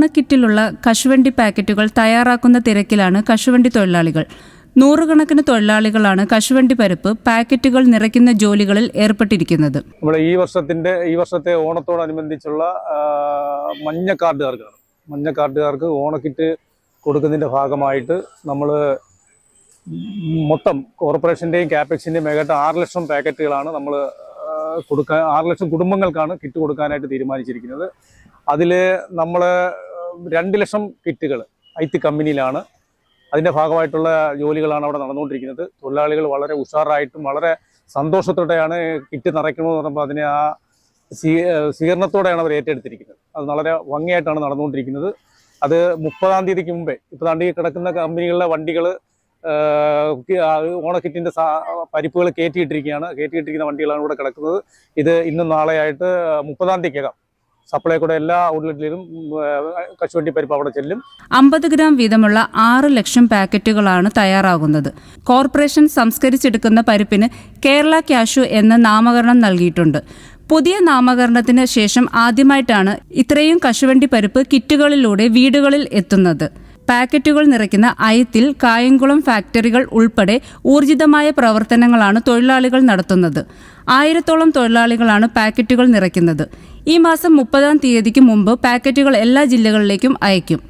ഓണക്കിറ്റിലുള്ള കശുവണ്ടി പാക്കറ്റുകൾ തയ്യാറാക്കുന്ന തിരക്കിലാണ് കശുവണ്ടി തൊഴിലാളികൾ. നൂറുകണക്കിന് തൊഴിലാളികളാണ് കശുവണ്ടി പരിപ്പ് പാക്കറ്റുകൾ നിറയ്ക്കുന്ന ജോലികളിൽ ഏർപ്പെട്ടിരിക്കുന്നത്. നമ്മൾ ഈ വർഷത്തിന്റെ ഈ വർഷത്തെ ഓണത്തോടനുബന്ധിച്ചുള്ള മഞ്ഞ കാർഡുകാർക്കാണ്. മഞ്ഞ കാർഡുകാർക്ക് ഓണക്കിറ്റ് കൊടുക്കുന്നതിന്റെ ഭാഗമായിട്ട് നമ്മൾ മൊത്തം കോർപ്പറേഷന്റെയും ക്യാപെക്സിന്റെയും മേഖല ആറ് ലക്ഷം പാക്കറ്റുകളാണ് നമ്മൾ കൊടുക്കാൻ ആറ് ലക്ഷം കുടുംബങ്ങൾക്കാണ് കിറ്റ് കൊടുക്കാനായിട്ട് തീരുമാനിച്ചിരിക്കുന്നത്. അതിൽ നമ്മൾ രണ്ട് ലക്ഷം കിറ്റുകൾ ഐ ടി കമ്പനിയിലാണ്. അതിന്റെ ഭാഗമായിട്ടുള്ള ജോലികളാണ് അവിടെ നടന്നുകൊണ്ടിരിക്കുന്നത്. തൊഴിലാളികൾ വളരെ ഉഷാറായിട്ടും വളരെ സന്തോഷത്തോടെയാണ് കിറ്റ് നിറയ്ക്കണമെന്ന് പറയുമ്പോൾ അതിനെ ആ സ്വീ സ്വീകരണത്തോടെയാണ് അവർ ഏറ്റെടുത്തിരിക്കുന്നത്. അത് വളരെ ഭംഗിയായിട്ടാണ് നടന്നുകൊണ്ടിരിക്കുന്നത്. അത് മുപ്പതാം തീയതിക്ക് മുമ്പേ മുപ്പതാം താണ്ടി കിടക്കുന്ന കമ്പനികളിലെ വണ്ടികൾ ഓണക്കിറ്റിന്റെ പരിപ്പുകൾ കയറ്റിയിട്ടിരിക്കുകയാണ്. കയറ്റിയിട്ടിരിക്കുന്ന വണ്ടികളാണ് ഇവിടെ കിടക്കുന്നത്. ഇത് ഇന്നും നാളെയായിട്ട് മുപ്പതാം തീയതിക്കകം സപ്ലൈ എല്ലാ ഔട്ട്ലെറ്റിലും കശുവണ്ടി പരിപ്പ് അവിടെ ചെല്ലും. അമ്പത് ഗ്രാം വീതമുള്ള ആറ് ലക്ഷം പാക്കറ്റുകളാണ് തയ്യാറാകുന്നത്. കോർപ്പറേഷൻ സംസ്കരിച്ചെടുക്കുന്ന പരിപ്പിന് കേരള ക്യാഷു എന്ന നാമകരണം നൽകിയിട്ടുണ്ട്. പുതിയ നാമകരണത്തിന് ശേഷം ആദ്യമായിട്ടാണ് ഇത്രയും കശുവണ്ടി പരിപ്പ് കിറ്റുകളിലൂടെ വീടുകളിൽ എത്തുന്നത്. പാക്കറ്റുകൾ നിറയ്ക്കുന്ന അയത്തിൽ കായംകുളം ഫാക്ടറികൾ ഉൾപ്പെടെ ഊർജിതമായ പ്രവർത്തനങ്ങളാണ് തൊഴിലാളികൾ നടത്തുന്നത്. ആയിരത്തോളം തൊഴിലാളികളാണ് പാക്കറ്റുകൾ നിറയ്ക്കുന്നത്. ഈ മാസം മുപ്പതാം തീയതിക്ക് മുമ്പ് പാക്കറ്റുകൾ എല്ലാ ജില്ലകളിലേക്കും അയക്കും